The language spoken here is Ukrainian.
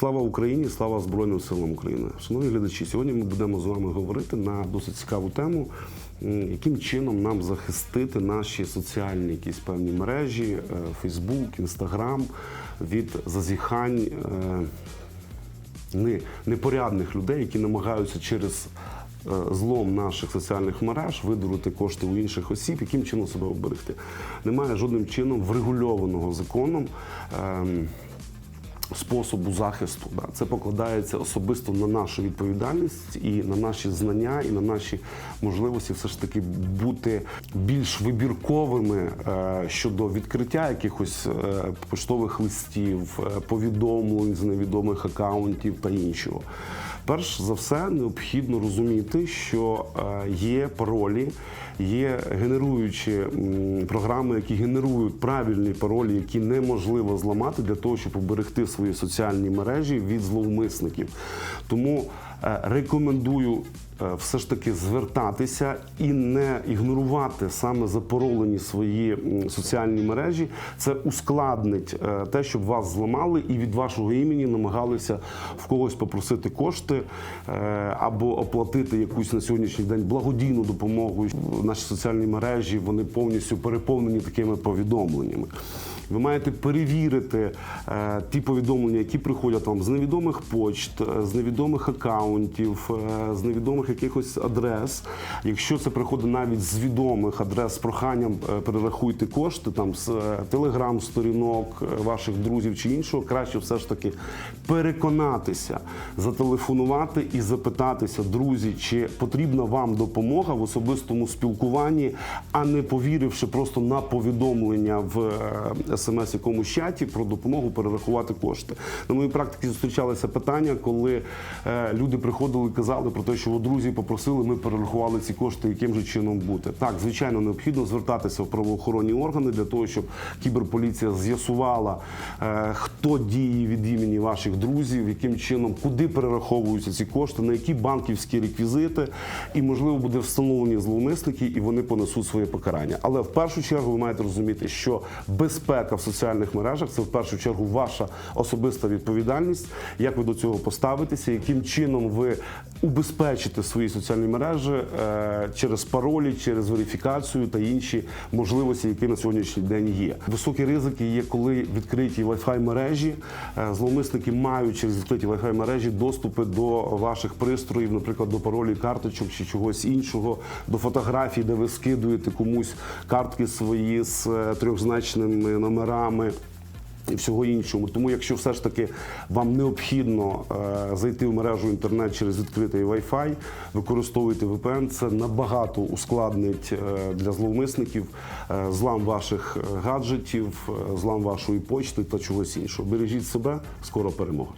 Слава Україні, слава Збройним силам України. Шановні глядачі, сьогодні ми будемо з вами говорити на досить цікаву тему, яким чином нам захистити наші соціальні якісь певні мережі, Фейсбук, Інстаграм від зазіхань е, непорядних людей, які намагаються через е, злом наших соціальних мереж видурити кошти у інших осіб, яким чином себе оберегти. Немає жодним чином врегульованого законом. Способу захисту це покладається особисто на нашу відповідальність і на наші знання, і на наші можливості все ж таки бути більш вибірковими е, щодо відкриття якихось е, поштових листів, е, повідомлень з невідомих акаунтів та іншого. Перш за все, необхідно розуміти, що е, є паролі, є генеруючі програми, які генерують правильні паролі, які неможливо зламати для того, щоб оберегти свої соціальні мережі від зловмисників. Тому е, рекомендую все ж таки звертатися і не ігнорувати саме запаролені свої соціальні мережі. Це ускладнить е, те, щоб вас зламали і від вашого імені намагалися в когось попросити кошти е, або оплатити якусь на сьогоднішній день благодійну допомогу. Наші соціальні мережі вони повністю переповнені такими повідомленнями. Ви маєте перевірити е, ті повідомлення, які приходять вам з невідомих почт, е, з невідомих акаунтів, е, з невідомих якихось адрес. Якщо це приходить навіть з відомих адрес з проханням е, перерахуйте кошти там з е, телеграм-сторінок е, ваших друзів чи іншого, краще все ж таки переконатися, зателефонувати і запитатися, друзі, чи потрібна вам допомога в особистому спілкуванні, а не повіривши просто на повідомлення в е, смс якомусь чаті про допомогу перерахувати кошти. На моїй практиці зустрічалися питання, коли е, люди приходили і казали про те, що «От друзі попросили, ми перерахували ці кошти, яким же чином бути. Так, звичайно, необхідно звертатися в правоохоронні органи для того, щоб кіберполіція з'ясувала, е, хто діє від імені ваших друзів, яким чином, куди перераховуються ці кошти, на які банківські реквізити, і можливо буде встановлені зловмисники, і вони понесуть своє покарання. Але в першу чергу ви маєте розуміти, що безпека в соціальних мережах це в першу чергу ваша особиста відповідальність. Як ви до цього поставитеся, яким чином ви убезпечите свої соціальні мережі е, через паролі, через верифікацію та інші можливості, які на сьогоднішній день є. Високі ризики є, коли відкриті Wi-Fi мережі. Е, Зловмисники мають через відкриті Wi-Fi мережі доступи до ваших пристроїв, наприклад, до паролів карточок чи чогось іншого, до фотографій, де ви скидуєте комусь картки свої з е, трьохзначними номерами. І всього іншого. Тому, якщо все ж таки вам необхідно е, зайти в мережу інтернет через відкритий Wi-Fi, використовуйте VPN, це набагато ускладнить е, для зловмисників е, злам ваших гаджетів, злам вашої почти та чогось іншого. Бережіть себе, скоро перемога.